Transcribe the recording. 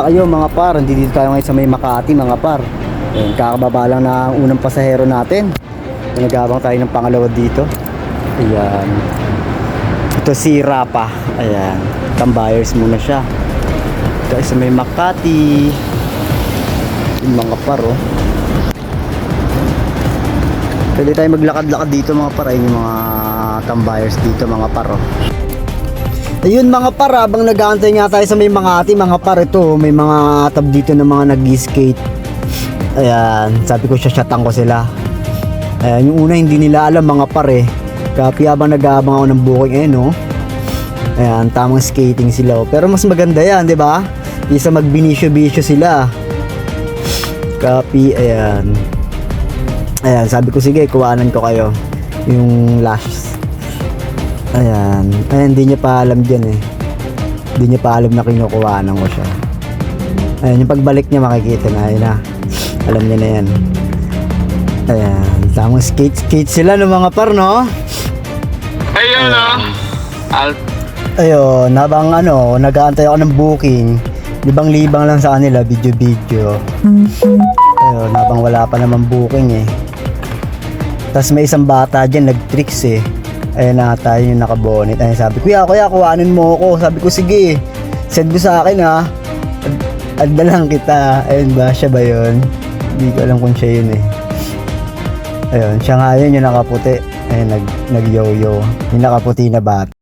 Kayo mga par, dito tayo ngayon sa may Makati mga par. Ayan, kakababa lang na ang unang pasahero natin. Nagabang tayo ng pangalawa dito. Ayan. Ito si Rapa. Ayan. Tambayers muna siya. Tayo sa may Makati. Yung mga par oh. Pwede tayo maglakad-lakad dito mga par. Ayun yung mga tambayers dito mga par oh. Ayun mga par, habang nag-aantay nga tayo sa may mga ati, mga par ito, may mga tab dito ng mga nag-skate. Ayan, sabi ko shashatan ko sila. Ayan, yung una hindi nila alam mga par eh. Kapi habang nag-aabang ako ng booking eh no. Ayan, tamang skating sila. oh. Pero mas maganda yan, di ba? Isa magbinisyo-bisyo sila. Kapi, ayan. Ayan, sabi ko sige, kuwanan ko kayo. Yung last Ayan. Ayan, hindi niya pa alam dyan eh. Hindi niya pa alam na kinukuhanan ko siya. Ayan, yung pagbalik niya makikita na. Ayan na. Alam niya na yan. Ayan. Tamang skate-skate sila no mga par, no? Ayun o. Al Ayun, habang ano, nag-aantay ako ng booking. Libang-libang lang sa kanila, video-video. Ayun, habang wala pa naman booking eh. Tapos may isang bata dyan, nag-tricks eh. Ayun na tayo yung nakabonit. Ayun, sabi, kuya, kuya, kuhanin mo ako. Sabi ko, sige, send mo sa akin ha. Ad- Add na lang kita. Ayun ba, siya ba yun? Hindi ko alam kung siya yun eh. Ayun, siya nga yun, yung nakaputi. Ayun, nag, nag-yo-yo. Yung nakaputi na bata.